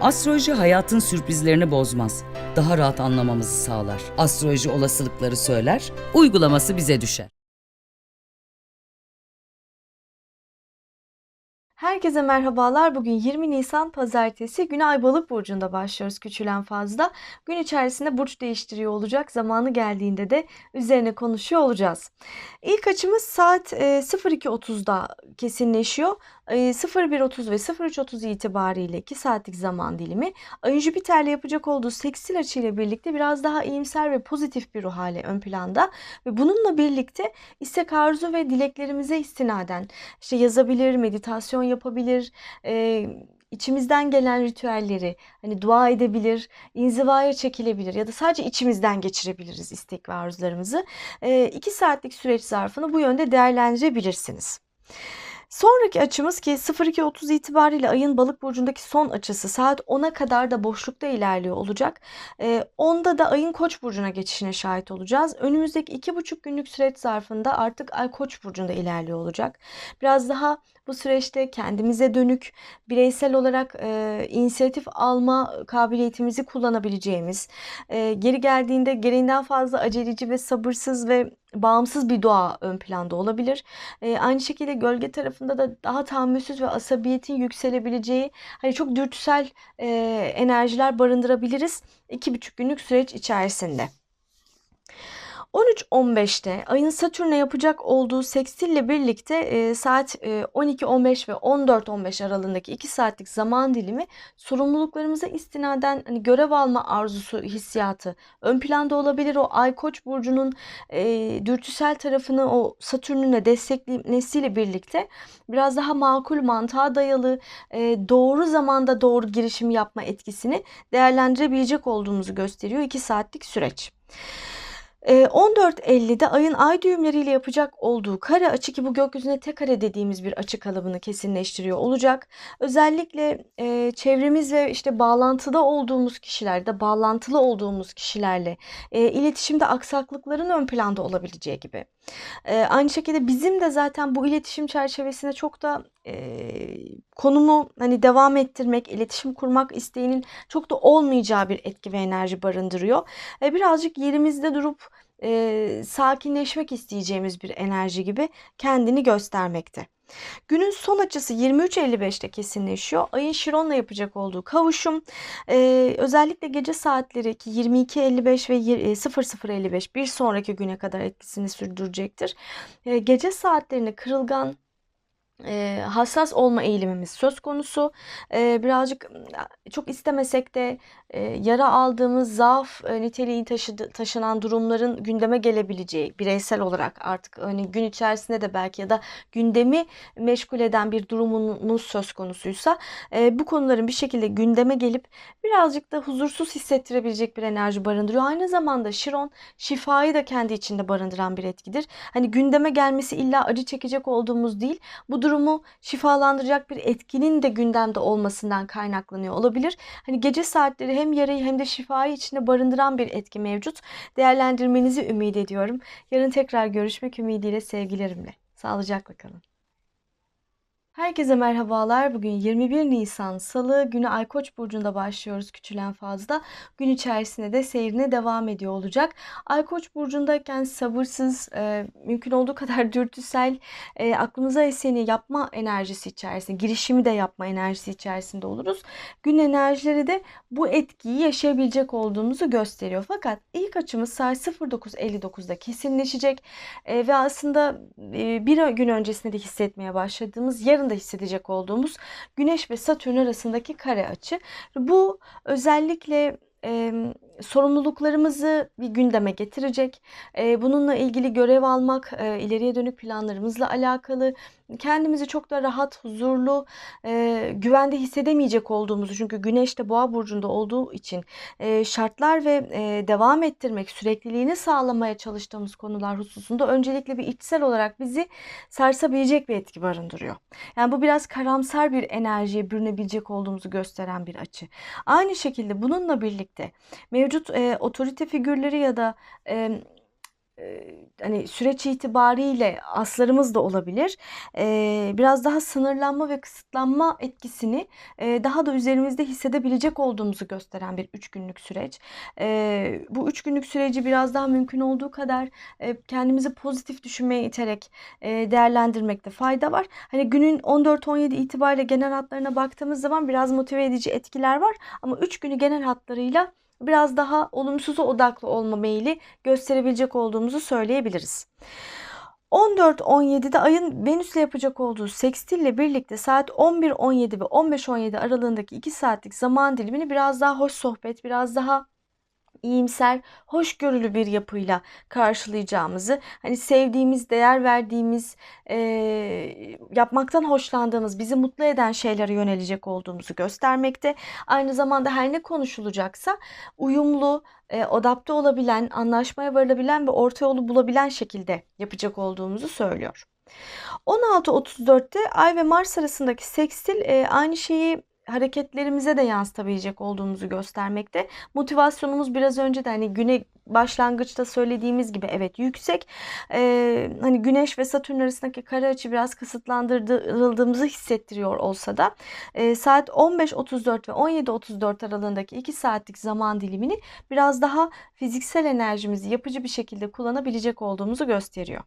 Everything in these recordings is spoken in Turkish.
Astroloji hayatın sürprizlerini bozmaz. Daha rahat anlamamızı sağlar. Astroloji olasılıkları söyler, uygulaması bize düşer. Herkese merhabalar. Bugün 20 Nisan Pazartesi. Güne Ay Balık burcunda başlıyoruz küçülen fazla. Gün içerisinde burç değiştiriyor olacak. Zamanı geldiğinde de üzerine konuşuyor olacağız. İlk açımız saat e, 02.30'da kesinleşiyor. E, 01.30 ve 03.30 itibariyle 2 saatlik zaman dilimi Ayın Jüpiter'le yapacak olduğu seksil açıyla birlikte biraz daha iyimser ve pozitif bir ruh hali ön planda ve bununla birlikte istek arzu ve dileklerimize istinaden işte yazabilir, meditasyon yapabilir, e, içimizden gelen ritüelleri hani dua edebilir, inzivaya çekilebilir ya da sadece içimizden geçirebiliriz istek ve arzularımızı. E, iki saatlik süreç zarfını bu yönde değerlendirebilirsiniz. Sonraki açımız ki 02.30 itibariyle ayın balık burcundaki son açısı saat 10'a kadar da boşlukta ilerliyor olacak. Ee, onda da ayın koç burcuna geçişine şahit olacağız. Önümüzdeki 2,5 günlük süreç zarfında artık ay koç burcunda ilerliyor olacak. Biraz daha bu süreçte kendimize dönük bireysel olarak e, inisiyatif alma kabiliyetimizi kullanabileceğimiz, e, geri geldiğinde gereğinden fazla aceleci ve sabırsız ve bağımsız bir doğa ön planda olabilir. E, aynı şekilde gölge tarafında da daha tahammülsüz ve asabiyetin yükselebileceği hani çok dürtüsel e, enerjiler barındırabiliriz 2,5 günlük süreç içerisinde. 13.15'te ayın Satürn'e yapacak olduğu sekstille birlikte e, saat e, 12.15 ve 14.15 aralığındaki 2 saatlik zaman dilimi sorumluluklarımıza istinaden hani görev alma arzusu hissiyatı ön planda olabilir. O Ay Koç burcunun e, dürtüsel tarafını o Satürn'ün desteklemesiyle birlikte biraz daha makul mantığa dayalı e, doğru zamanda doğru girişim yapma etkisini değerlendirebilecek olduğumuzu gösteriyor 2 saatlik süreç. 14.50'de ayın ay düğümleriyle yapacak olduğu kare açı ki bu gökyüzüne tek kare dediğimiz bir açı kalıbını kesinleştiriyor olacak. Özellikle e, çevremiz işte bağlantıda olduğumuz kişilerde, bağlantılı olduğumuz kişilerle e, iletişimde aksaklıkların ön planda olabileceği gibi. E, aynı şekilde bizim de zaten bu iletişim çerçevesinde çok da e, konumu hani devam ettirmek, iletişim kurmak isteğinin çok da olmayacağı bir etki ve enerji barındırıyor. E, birazcık yerimizde durup e, sakinleşmek isteyeceğimiz bir enerji gibi kendini göstermekte. Günün son açısı 23.55'te kesinleşiyor. Ayın Şiron'la yapacak olduğu kavuşum e, özellikle gece saatleri ki 22.55 ve 00.55 bir sonraki güne kadar etkisini sürdürecektir. E, gece saatlerinde kırılgan e, hassas olma eğilimimiz söz konusu. E, birazcık çok istemesek de e, yara aldığımız zaaf e, niteliği taşıdı, taşınan durumların gündeme gelebileceği bireysel olarak artık hani gün içerisinde de belki ya da gündemi meşgul eden bir durumumuz söz konusuysa e, bu konuların bir şekilde gündeme gelip birazcık da huzursuz hissettirebilecek bir enerji barındırıyor. Aynı zamanda Şiron şifayı da kendi içinde barındıran bir etkidir. Hani gündeme gelmesi illa acı çekecek olduğumuz değil. Bu durumu şifalandıracak bir etkinin de gündemde olmasından kaynaklanıyor olabilir. Hani gece saatleri hem yarayı hem de şifayı içinde barındıran bir etki mevcut. Değerlendirmenizi ümit ediyorum. Yarın tekrar görüşmek ümidiyle sevgilerimle. Sağlıcakla kalın. Herkese merhabalar. Bugün 21 Nisan Salı günü Ay Koç burcunda başlıyoruz küçülen fazla. Gün içerisinde de seyrine devam ediyor olacak. Ay Koç burcundayken sabırsız, e, mümkün olduğu kadar dürtüsel, e, aklımıza eseni yapma enerjisi içerisinde, girişimi de yapma enerjisi içerisinde oluruz. Gün enerjileri de bu etkiyi yaşayabilecek olduğumuzu gösteriyor. Fakat ilk açımız saat 09.59'da kesinleşecek e, ve aslında e, bir gün öncesinde de hissetmeye başladığımız yarın da hissedecek olduğumuz Güneş ve Satürn arasındaki kare açı. Bu özellikle sorumluluklarımızı bir gündeme getirecek. E, bununla ilgili görev almak, e, ileriye dönük planlarımızla alakalı kendimizi çok da rahat, huzurlu, e, güvende hissedemeyecek olduğumuzu çünkü Güneş de Boğa burcunda olduğu için e, şartlar ve devam ettirmek, sürekliliğini sağlamaya çalıştığımız konular hususunda öncelikle bir içsel olarak bizi sarsabilecek bir etki barındırıyor. Yani bu biraz karamsar bir enerjiye bürünebilecek olduğumuzu gösteren bir açı. Aynı şekilde bununla birlikte mevcut e, otorite figürleri ya da e, e, hani süreç itibariyle aslarımız da olabilir. E, biraz daha sınırlanma ve kısıtlanma etkisini e, daha da üzerimizde hissedebilecek olduğumuzu gösteren bir üç günlük süreç. E, bu üç günlük süreci biraz daha mümkün olduğu kadar e, kendimizi pozitif düşünmeye iterek e, değerlendirmekte fayda var. Hani günün 14-17 itibariyle genel hatlarına baktığımız zaman biraz motive edici etkiler var ama 3 günü genel hatlarıyla biraz daha olumsuza odaklı olma meyili gösterebilecek olduğumuzu söyleyebiliriz. 14-17'de ayın Venüs'le yapacak olduğu sekstille birlikte saat 11-17 ve 15-17 aralığındaki 2 saatlik zaman dilimini biraz daha hoş sohbet, biraz daha iyimser, hoşgörülü bir yapıyla karşılayacağımızı, hani sevdiğimiz, değer verdiğimiz, e, yapmaktan hoşlandığımız, bizi mutlu eden şeylere yönelecek olduğumuzu göstermekte. Aynı zamanda her ne konuşulacaksa uyumlu, e, adapte olabilen, anlaşmaya varılabilen ve orta yolu bulabilen şekilde yapacak olduğumuzu söylüyor. 16.34'te Ay ve Mars arasındaki sekstil e, aynı şeyi hareketlerimize de yansıtabilecek olduğumuzu göstermekte. Motivasyonumuz biraz önce de hani güne başlangıçta söylediğimiz gibi evet yüksek. Ee, hani Güneş ve Satürn arasındaki kare açı biraz kısıtlandırıldığımızı hissettiriyor olsa da e, saat 15.34 ve 17.34 aralığındaki 2 saatlik zaman dilimini biraz daha fiziksel enerjimizi yapıcı bir şekilde kullanabilecek olduğumuzu gösteriyor.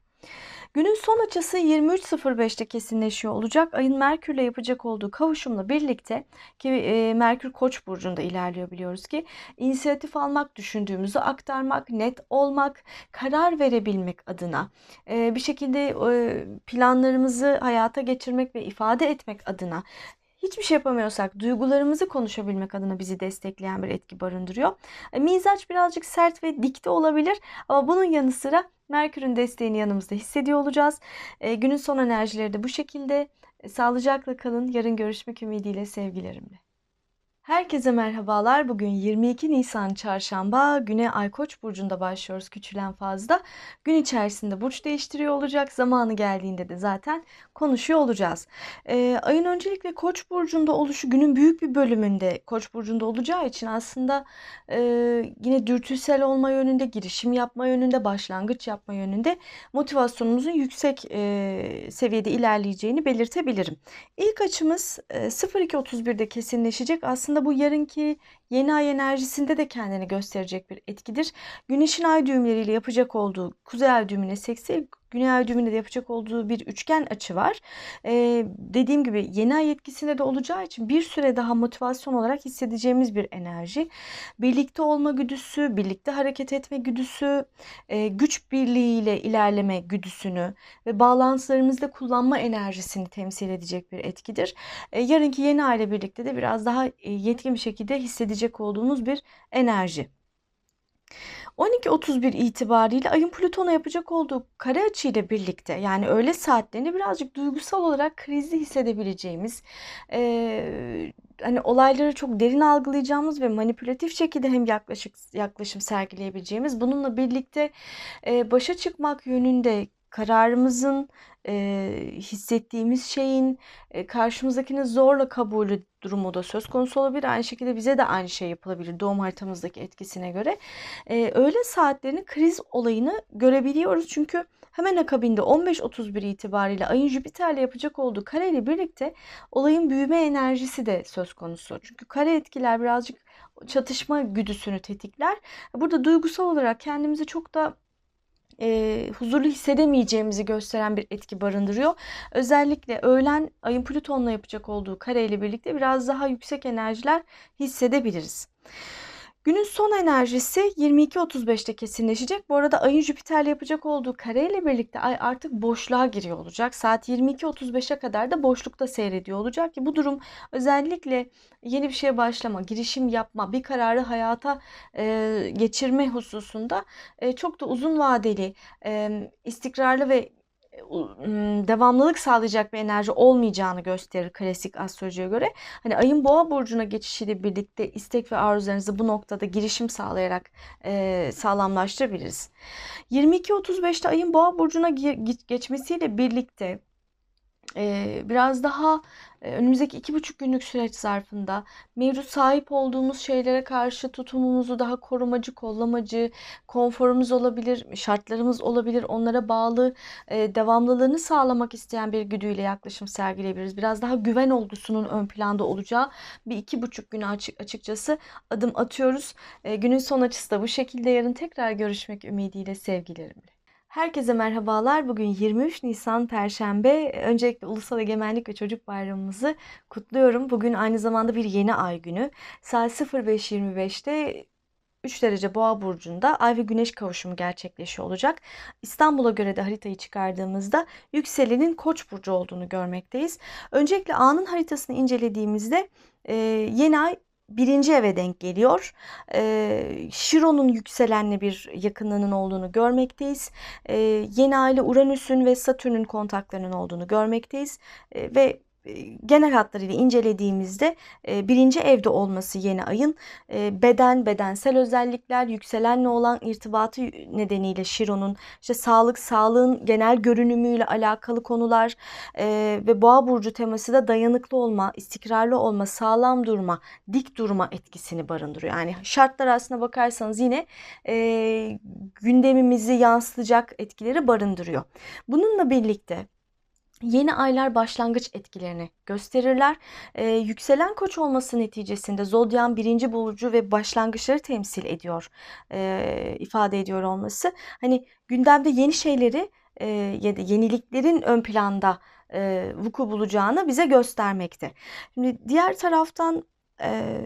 Günün son açısı 23.05'te kesinleşiyor olacak. Ayın Merkür'le yapacak olduğu kavuşumla birlikte ki e, Merkür Koç burcunda ilerliyor biliyoruz ki inisiyatif almak, düşündüğümüzü aktarmak, net olmak, karar verebilmek adına e, bir şekilde e, planlarımızı hayata geçirmek ve ifade etmek adına hiçbir şey yapamıyorsak duygularımızı konuşabilmek adına bizi destekleyen bir etki barındırıyor. E, mizaç birazcık sert ve dikte olabilir ama bunun yanı sıra Merkür'ün desteğini yanımızda hissediyor olacağız. E, günün son enerjileri de bu şekilde. E, sağlıcakla kalın. Yarın görüşmek ümidiyle sevgilerimle. Herkese merhabalar. Bugün 22 Nisan Çarşamba. Güne Ay Koç burcunda başlıyoruz küçülen fazla. Gün içerisinde burç değiştiriyor olacak. Zamanı geldiğinde de zaten konuşuyor olacağız. Ee, ayın öncelikle Koç burcunda oluşu günün büyük bir bölümünde Koç burcunda olacağı için aslında e, yine dürtüsel olma yönünde, girişim yapma yönünde, başlangıç yapma yönünde motivasyonumuzun yüksek e, seviyede ilerleyeceğini belirtebilirim. İlk açımız e, 02.31'de kesinleşecek. Aslında aslında bu yarınki yeni ay enerjisinde de kendini gösterecek bir etkidir. Güneşin ay düğümleriyle yapacak olduğu kuzey ay düğümüne seksi Güney ay düğümünde de yapacak olduğu bir üçgen açı var. Ee, dediğim gibi yeni ay etkisinde de olacağı için bir süre daha motivasyon olarak hissedeceğimiz bir enerji. Birlikte olma güdüsü, birlikte hareket etme güdüsü, e, güç birliğiyle ilerleme güdüsünü ve bağlantılarımızda kullanma enerjisini temsil edecek bir etkidir. E, yarınki yeni ay ile birlikte de biraz daha e, yetkin bir şekilde hissedecek olduğumuz bir enerji. 12.31 itibariyle ayın Plüton'a yapacak olduğu kare açı ile birlikte yani öğle saatlerini birazcık duygusal olarak krizli hissedebileceğimiz e, hani olayları çok derin algılayacağımız ve manipülatif şekilde hem yaklaşık yaklaşım sergileyebileceğimiz bununla birlikte e, başa çıkmak yönünde kararımızın, e, hissettiğimiz şeyin e, karşımızdakinin zorla kabulü durumu da söz konusu olabilir. Aynı şekilde bize de aynı şey yapılabilir doğum haritamızdaki etkisine göre. E, öğle saatlerini kriz olayını görebiliyoruz. Çünkü hemen akabinde 15.31 itibariyle ayın Jüpiter'le yapacak olduğu kare ile birlikte olayın büyüme enerjisi de söz konusu. Çünkü kare etkiler birazcık çatışma güdüsünü tetikler. Burada duygusal olarak kendimizi çok da e, huzurlu hissedemeyeceğimizi gösteren bir etki barındırıyor. Özellikle öğlen ayın Plüton'la yapacak olduğu kareyle birlikte biraz daha yüksek enerjiler hissedebiliriz. Günün son enerjisi 22.35'te kesinleşecek. Bu arada ayın Jüpiter'le yapacak olduğu kareyle birlikte ay artık boşluğa giriyor olacak. Saat 22.35'e kadar da boşlukta seyrediyor olacak ki bu durum özellikle yeni bir şeye başlama, girişim yapma, bir kararı hayata e, geçirme hususunda e, çok da uzun vadeli, e, istikrarlı ve devamlılık sağlayacak bir enerji olmayacağını gösterir klasik astrolojiye göre. Hani ayın boğa burcuna geçişiyle birlikte istek ve arzularınızı bu noktada girişim sağlayarak e, sağlamlaştırabiliriz. 22.35'te ayın boğa burcuna geçmesiyle birlikte Biraz daha önümüzdeki iki buçuk günlük süreç zarfında mevcut sahip olduğumuz şeylere karşı tutumumuzu daha korumacı, kollamacı, konforumuz olabilir, şartlarımız olabilir, onlara bağlı devamlılığını sağlamak isteyen bir güdüyle yaklaşım sergileyebiliriz. Biraz daha güven olgusunun ön planda olacağı bir iki buçuk güne açık, açıkçası adım atıyoruz. Günün son açısı da bu şekilde. Yarın tekrar görüşmek ümidiyle sevgilerimle. Herkese merhabalar. Bugün 23 Nisan Perşembe. Öncelikle Ulusal Egemenlik ve Çocuk Bayramımızı kutluyorum. Bugün aynı zamanda bir yeni ay günü. Saat 05.25'te 3 derece Boğa burcunda Ay ve Güneş kavuşumu gerçekleşiyor olacak. İstanbul'a göre de haritayı çıkardığımızda yükselenin Koç burcu olduğunu görmekteyiz. Öncelikle A'nın haritasını incelediğimizde e, yeni ay birinci eve denk geliyor. E, Şiron'un yükselenle bir yakınlığının olduğunu görmekteyiz. E, yeni aile Uranüs'ün ve Satürn'ün kontaklarının olduğunu görmekteyiz. E, ve genel hatlarıyla incelediğimizde e, birinci evde olması yeni ayın e, beden, bedensel özellikler, yükselenle olan irtibatı nedeniyle Şiron'un işte sağlık, sağlığın genel görünümüyle alakalı konular e, ve Boğa burcu teması da dayanıklı olma, istikrarlı olma, sağlam durma, dik durma etkisini barındırıyor. Yani şartlar aslına bakarsanız yine gündemimizi yansıtacak etkileri barındırıyor. Bununla birlikte Yeni aylar başlangıç etkilerini gösterirler. Ee, yükselen koç olması neticesinde zodyan birinci burcu ve başlangıçları temsil ediyor, e, ifade ediyor olması. Hani gündemde yeni şeyleri e, ya da yeniliklerin ön planda e, vuku bulacağını bize göstermekte. Şimdi diğer taraftan e,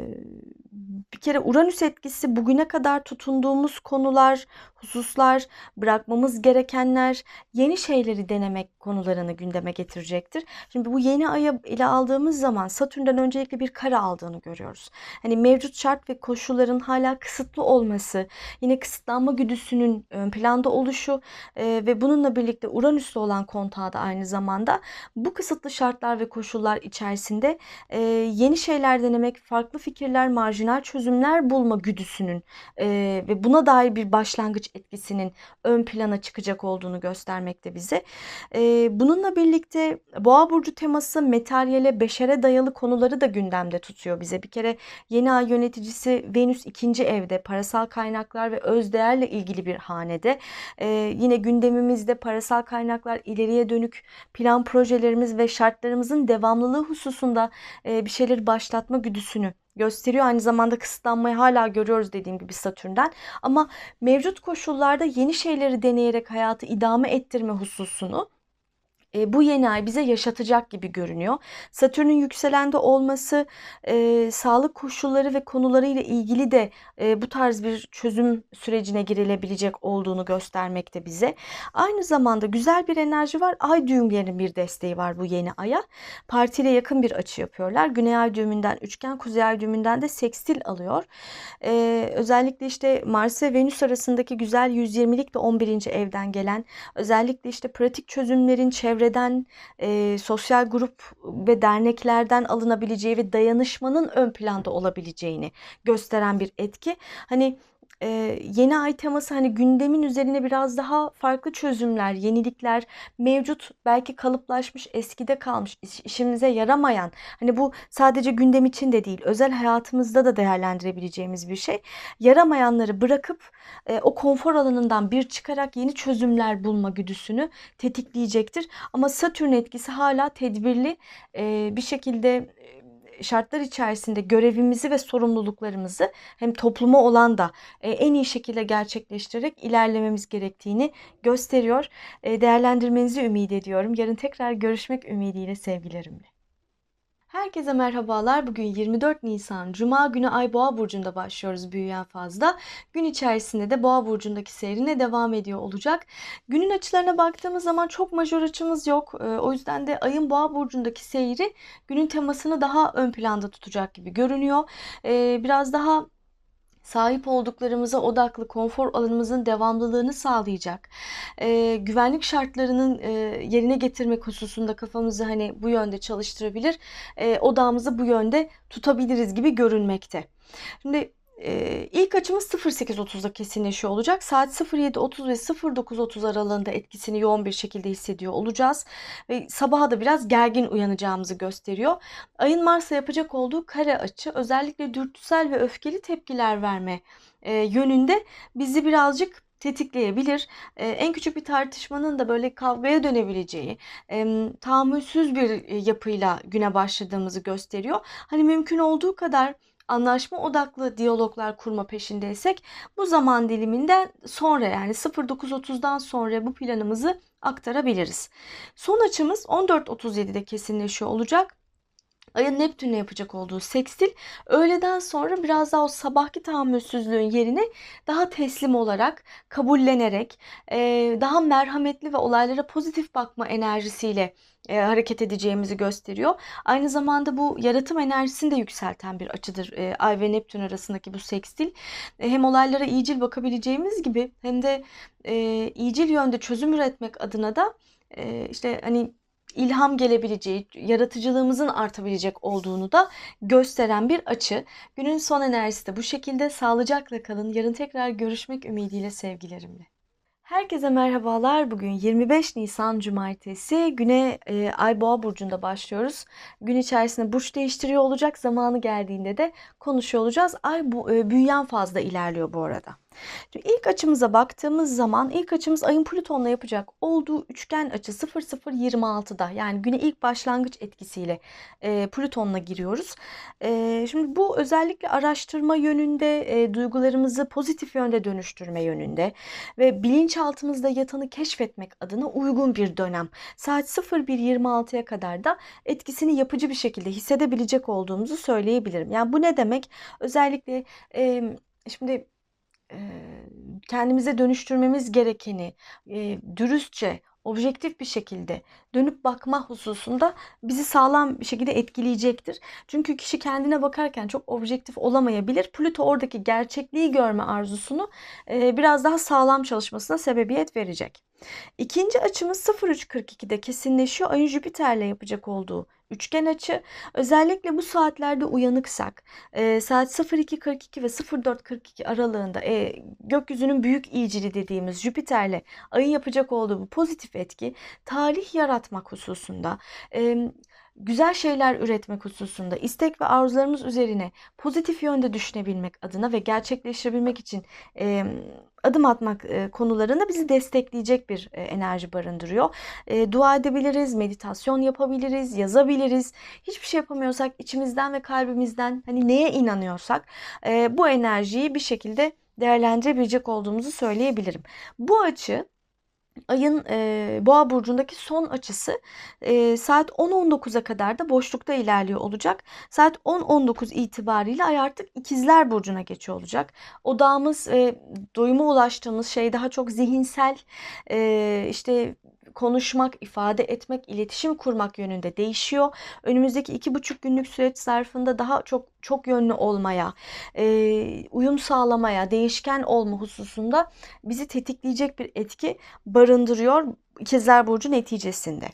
bir kere Uranüs etkisi bugüne kadar tutunduğumuz konular, hususlar, bırakmamız gerekenler, yeni şeyleri denemek konularını gündeme getirecektir. Şimdi bu yeni aya ile aldığımız zaman Satürn'den öncelikle bir kare aldığını görüyoruz. Hani mevcut şart ve koşulların hala kısıtlı olması, yine kısıtlanma güdüsünün ön planda oluşu e, ve bununla birlikte Uranüs'le olan kontağı da aynı zamanda bu kısıtlı şartlar ve koşullar içerisinde e, yeni şeyler denemek, farklı fikirler, marjinal çözümler bulma güdüsünün e, ve buna dair bir başlangıç etkisinin ön plana çıkacak olduğunu göstermekte bize. E, bununla birlikte Boğa burcu teması materyale, beşere dayalı konuları da gündemde tutuyor bize. Bir kere yeni ay yöneticisi Venüs ikinci evde, parasal kaynaklar ve özdeğerle ilgili bir hanede. E, yine gündemimizde parasal kaynaklar, ileriye dönük plan projelerimiz ve şartlarımızın devamlılığı hususunda e, bir şeyler başlatma güdüsünü gösteriyor. Aynı zamanda kısıtlanmayı hala görüyoruz dediğim gibi Satürn'den. Ama mevcut koşullarda yeni şeyleri deneyerek hayatı idame ettirme hususunu e, bu yeni ay bize yaşatacak gibi görünüyor. Satürn'ün yükselende olması e, sağlık koşulları ve konularıyla ilgili de e, bu tarz bir çözüm sürecine girilebilecek olduğunu göstermekte bize. Aynı zamanda güzel bir enerji var. Ay düğümlerinin bir desteği var bu yeni aya. Partiyle yakın bir açı yapıyorlar. Güney ay düğümünden üçgen, kuzey ay düğümünden de sekstil alıyor. E, özellikle işte Mars ve Venüs arasındaki güzel 120'lik de 11. evden gelen özellikle işte pratik çözümlerin çevre çevreden, e, sosyal grup ve derneklerden alınabileceği ve dayanışmanın ön planda olabileceğini gösteren bir etki. Hani e, yeni ay teması hani gündemin üzerine biraz daha farklı çözümler, yenilikler, mevcut belki kalıplaşmış, eskide kalmış, iş, işimize yaramayan hani bu sadece gündem için de değil, özel hayatımızda da değerlendirebileceğimiz bir şey. Yaramayanları bırakıp e, o konfor alanından bir çıkarak yeni çözümler bulma güdüsünü tetikleyecektir. Ama Satürn etkisi hala tedbirli e, bir şekilde şartlar içerisinde görevimizi ve sorumluluklarımızı hem topluma olan da e, en iyi şekilde gerçekleştirerek ilerlememiz gerektiğini gösteriyor. E, değerlendirmenizi ümit ediyorum. Yarın tekrar görüşmek ümidiyle sevgilerimle. Herkese merhabalar. Bugün 24 Nisan Cuma günü Ay Boğa burcunda başlıyoruz büyüyen fazla. Gün içerisinde de Boğa burcundaki seyrine devam ediyor olacak. Günün açılarına baktığımız zaman çok majör açımız yok. Ee, o yüzden de Ayın Boğa burcundaki seyri günün temasını daha ön planda tutacak gibi görünüyor. Ee, biraz daha sahip olduklarımıza odaklı konfor alanımızın devamlılığını sağlayacak. E, güvenlik şartlarının e, yerine getirmek hususunda kafamızı hani bu yönde çalıştırabilir. E, odağımızı bu yönde tutabiliriz gibi görünmekte. Şimdi Ee, ilk açımız 08.30'da kesinleşiyor olacak. Saat 07.30 ve 09.30 aralığında etkisini yoğun bir şekilde hissediyor olacağız. Ve sabaha da biraz gergin uyanacağımızı gösteriyor. Ayın Mars'a yapacak olduğu kare açı özellikle dürtüsel ve öfkeli tepkiler verme yönünde bizi birazcık tetikleyebilir. Ee, en küçük bir tartışmanın da böyle kavgaya dönebileceği, e, tahammülsüz bir yapıyla güne başladığımızı gösteriyor. Hani mümkün olduğu kadar anlaşma odaklı diyaloglar kurma peşindeysek bu zaman diliminden sonra yani 09.30'dan sonra bu planımızı aktarabiliriz. Son açımız 14.37'de kesinleşiyor olacak. Ayın Neptün'le yapacak olduğu sekstil öğleden sonra biraz daha o sabahki tahammülsüzlüğün yerine daha teslim olarak, kabullenerek, daha merhametli ve olaylara pozitif bakma enerjisiyle hareket edeceğimizi gösteriyor. Aynı zamanda bu yaratım enerjisini de yükselten bir açıdır Ay ve Neptün arasındaki bu sekstil. E, hem olaylara iyicil bakabileceğimiz gibi hem de iyicil yönde çözüm üretmek adına da işte hani ilham gelebileceği, yaratıcılığımızın artabilecek olduğunu da gösteren bir açı. Günün son enerjisi de bu şekilde. Sağlıcakla kalın. Yarın tekrar görüşmek ümidiyle sevgilerimle. Herkese merhabalar. Bugün 25 Nisan Cumartesi. Güne e, Ay Boğa burcunda başlıyoruz. Gün içerisinde burç değiştiriyor olacak. Zamanı geldiğinde de konuşuyor olacağız. Ay bu e, büyüyen fazla ilerliyor bu arada. Şimdi ilk açımıza baktığımız zaman ilk açımız ayın Plüton'la yapacak olduğu üçgen açı 0026'da yani güne ilk başlangıç etkisiyle e, Plüton'la giriyoruz. E, şimdi bu özellikle araştırma yönünde e, duygularımızı pozitif yönde dönüştürme yönünde ve bilinçaltımızda yatanı keşfetmek adına uygun bir dönem. Saat 01.26'ya kadar da etkisini yapıcı bir şekilde hissedebilecek olduğumuzu söyleyebilirim. Yani bu ne demek? Özellikle e, şimdi kendimize dönüştürmemiz gerekeni dürüstçe, objektif bir şekilde dönüp bakma hususunda bizi sağlam bir şekilde etkileyecektir. Çünkü kişi kendine bakarken çok objektif olamayabilir. Plüto oradaki gerçekliği görme arzusunu biraz daha sağlam çalışmasına sebebiyet verecek. İkinci açımız 03.42'de kesinleşiyor. Ayın Jüpiter'le yapacak olduğu üçgen açı. Özellikle bu saatlerde uyanıksak e, saat 02.42 ve 04.42 aralığında e, gökyüzünün büyük iyicili dediğimiz Jüpiter'le ayın yapacak olduğu bu pozitif etki tarih yaratmak hususunda e, güzel şeyler üretmek hususunda istek ve arzularımız üzerine pozitif yönde düşünebilmek adına ve gerçekleştirebilmek için e, adım atmak e, konularını bizi destekleyecek bir e, enerji barındırıyor. E, dua edebiliriz, meditasyon yapabiliriz, yazabiliriz. Hiçbir şey yapamıyorsak içimizden ve kalbimizden hani neye inanıyorsak e, bu enerjiyi bir şekilde değerlendirebilecek olduğumuzu söyleyebilirim. Bu açı ayın e, boğa burcundaki son açısı e, saat 10-19'a kadar da boşlukta ilerliyor olacak. Saat 10-19 itibariyle ay artık ikizler burcuna geçiyor olacak. Odağımız e, doyuma ulaştığımız şey daha çok zihinsel e, işte konuşmak, ifade etmek, iletişim kurmak yönünde değişiyor. Önümüzdeki iki buçuk günlük süreç zarfında daha çok çok yönlü olmaya, e, uyum sağlamaya, değişken olma hususunda bizi tetikleyecek bir etki barındırıyor İkizler Burcu neticesinde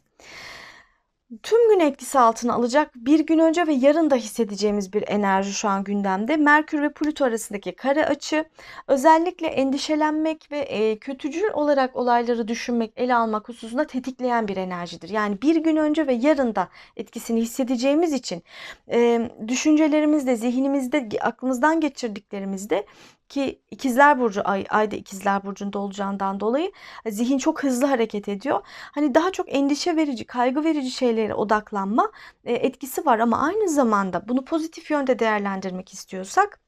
tüm gün etkisi altına alacak bir gün önce ve yarın da hissedeceğimiz bir enerji şu an gündemde. Merkür ve Plüto arasındaki kare açı özellikle endişelenmek ve e, kötücül olarak olayları düşünmek, ele almak hususunda tetikleyen bir enerjidir. Yani bir gün önce ve yarın da etkisini hissedeceğimiz için e, düşüncelerimizde, zihnimizde, aklımızdan geçirdiklerimizde ki ikizler burcu ay ayda ikizler burcunda olacağından dolayı zihin çok hızlı hareket ediyor. Hani daha çok endişe verici, kaygı verici şeylere odaklanma e, etkisi var ama aynı zamanda bunu pozitif yönde değerlendirmek istiyorsak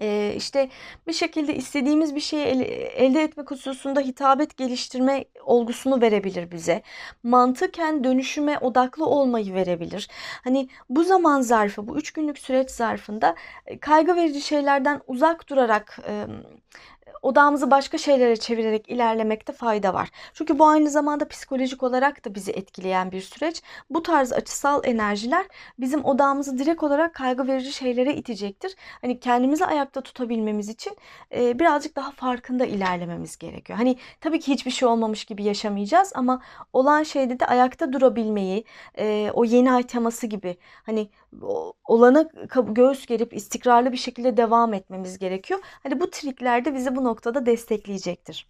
ee, işte bir şekilde istediğimiz bir şeyi elde etmek hususunda hitabet geliştirme olgusunu verebilir bize. Mantıken dönüşüme odaklı olmayı verebilir. Hani bu zaman zarfı, bu üç günlük süreç zarfında kaygı verici şeylerden uzak durarak odağımızı başka şeylere çevirerek ilerlemekte fayda var. Çünkü bu aynı zamanda psikolojik olarak da bizi etkileyen bir süreç. Bu tarz açısal enerjiler bizim odağımızı direkt olarak kaygı verici şeylere itecektir. Hani kendimizi ayakta tutabilmemiz için e, birazcık daha farkında ilerlememiz gerekiyor. Hani tabii ki hiçbir şey olmamış gibi yaşamayacağız ama olan şeyde de ayakta durabilmeyi, e, o yeni ay teması gibi hani olana göğüs gerip istikrarlı bir şekilde devam etmemiz gerekiyor. Hani bu trikler de bizi bu noktada destekleyecektir.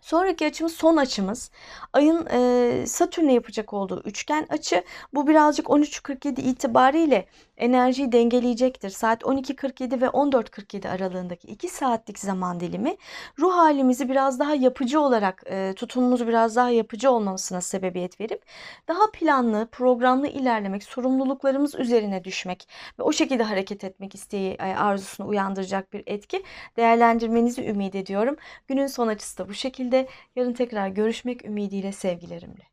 Sonraki açımız son açımız. Ayın e, Satürn'e yapacak olduğu üçgen açı. Bu birazcık 13.47 itibariyle enerjiyi dengeleyecektir. Saat 12.47 ve 14.47 aralığındaki 2 saatlik zaman dilimi ruh halimizi biraz daha yapıcı olarak, e, tutumumuzu biraz daha yapıcı olmasına sebebiyet verip daha planlı, programlı ilerlemek, sorumluluklarımız üzerine düşmek ve o şekilde hareket etmek isteği e, arzusunu uyandıracak bir etki değerlendirmenizi ümit ediyorum. Günün son açısı da bu şekilde. Yarın tekrar görüşmek ümidiyle sevgilerimle.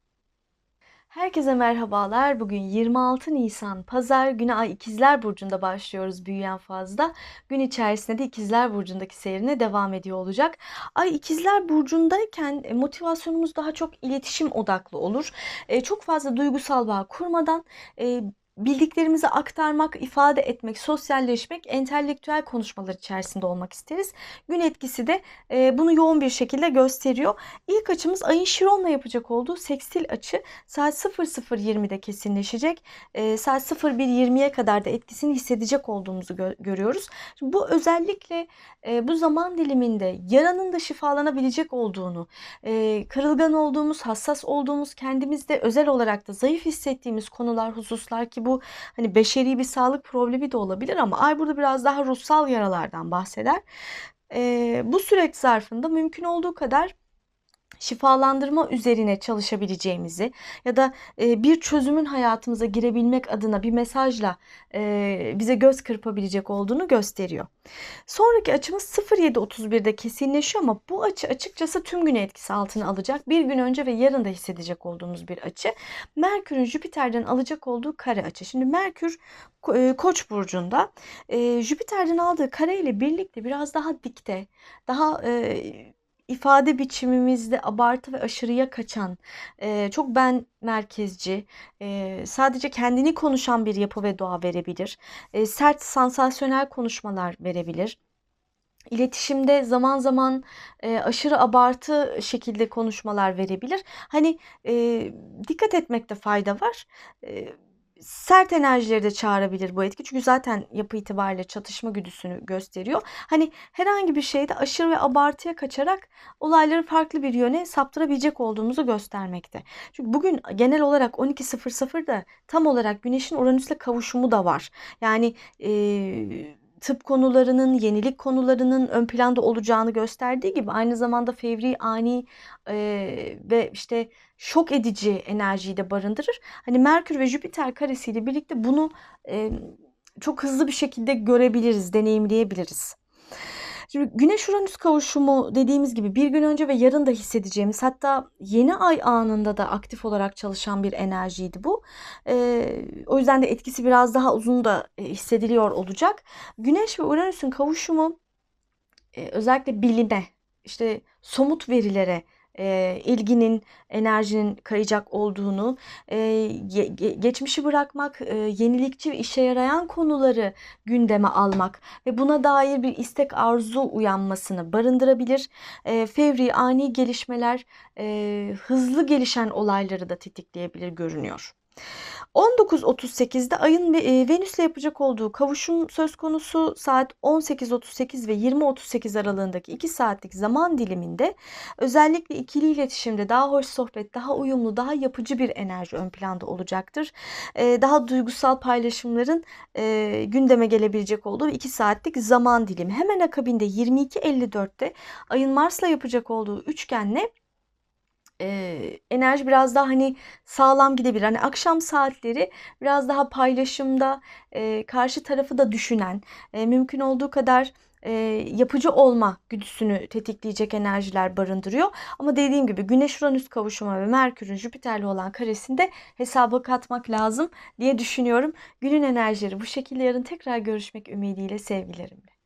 Herkese merhabalar. Bugün 26 Nisan Pazar günü Ay İkizler Burcu'nda başlıyoruz büyüyen fazla. Gün içerisinde de İkizler Burcu'ndaki seyrine devam ediyor olacak. Ay İkizler Burcu'ndayken e, motivasyonumuz daha çok iletişim odaklı olur. E, Çok fazla duygusal bağ kurmadan e, bildiklerimizi aktarmak, ifade etmek, sosyalleşmek, entelektüel konuşmalar içerisinde olmak isteriz. Gün etkisi de e, bunu yoğun bir şekilde gösteriyor. İlk açımız ayın Şiron'la yapacak olduğu sekstil açı saat 00.20'de kesinleşecek. E, saat 01.20'ye kadar da etkisini hissedecek olduğumuzu gö- görüyoruz. Şimdi bu özellikle e, bu zaman diliminde yaranın da şifalanabilecek olduğunu, e, kırılgan olduğumuz, hassas olduğumuz, kendimizde özel olarak da zayıf hissettiğimiz konular, hususlar ki bu hani beşeri bir sağlık problemi de olabilir ama ay burada biraz daha ruhsal yaralardan bahseder. E, bu süreç zarfında mümkün olduğu kadar şifalandırma üzerine çalışabileceğimizi ya da e, bir çözümün hayatımıza girebilmek adına bir mesajla e, bize göz kırpabilecek olduğunu gösteriyor. Sonraki açımız 07.31'de kesinleşiyor ama bu açı açıkçası tüm günü etkisi altına alacak. Bir gün önce ve yarın da hissedecek olduğumuz bir açı. Merkür'ün Jüpiter'den alacak olduğu kare açı. Şimdi Merkür e, Koç burcunda Jüpiter'den aldığı kare ile birlikte biraz daha dikte, daha ifade biçimimizde abartı ve aşırıya kaçan, e, çok ben merkezci, e, sadece kendini konuşan bir yapı ve doğa verebilir. E, sert, sansasyonel konuşmalar verebilir. İletişimde zaman zaman e, aşırı abartı şekilde konuşmalar verebilir. Hani e, dikkat etmekte fayda var. E, sert enerjileri de çağırabilir bu etki. Çünkü zaten yapı itibariyle çatışma güdüsünü gösteriyor. Hani herhangi bir şeyde aşırı ve abartıya kaçarak olayları farklı bir yöne saptırabilecek olduğumuzu göstermekte. Çünkü bugün genel olarak 12.00'da tam olarak Güneş'in Uranüs'le kavuşumu da var. Yani e, tıp konularının, yenilik konularının ön planda olacağını gösterdiği gibi aynı zamanda fevri, ani e, ve işte şok edici enerjiyi de barındırır. Hani Merkür ve Jüpiter karesiyle birlikte bunu e, çok hızlı bir şekilde görebiliriz, deneyimleyebiliriz. Şimdi Güneş Uranüs kavuşumu dediğimiz gibi bir gün önce ve yarın da hissedeceğimiz hatta yeni ay anında da aktif olarak çalışan bir enerjiydi bu. Ee, o yüzden de etkisi biraz daha uzun da e, hissediliyor olacak. Güneş ve Uranüs'ün kavuşumu e, özellikle bilime, işte somut verilere e, ilginin, enerjinin kayacak olduğunu, e, ge- ge- geçmişi bırakmak, e, yenilikçi işe yarayan konuları gündeme almak ve buna dair bir istek arzu uyanmasını barındırabilir. E, fevri, ani gelişmeler, e, hızlı gelişen olayları da tetikleyebilir görünüyor. 19.38'de ayın e, Venüs'le yapacak olduğu kavuşum söz konusu saat 18.38 ve 20.38 aralığındaki 2 saatlik zaman diliminde özellikle ikili iletişimde daha hoş sohbet, daha uyumlu, daha yapıcı bir enerji ön planda olacaktır. E, daha duygusal paylaşımların e, gündeme gelebilecek olduğu 2 saatlik zaman dilimi. Hemen akabinde 22.54'te ayın Mars'la yapacak olduğu üçgenle e, enerji biraz daha hani sağlam gidebilir. Hani akşam saatleri biraz daha paylaşımda e, karşı tarafı da düşünen, e, mümkün olduğu kadar e, yapıcı olma güdüsünü tetikleyecek enerjiler barındırıyor. Ama dediğim gibi Güneş Uranüs kavuşumu ve Merkür'ün Jüpiter'le olan karesinde hesaba katmak lazım diye düşünüyorum. Günün enerjileri bu şekilde yarın tekrar görüşmek ümidiyle sevgilerimle.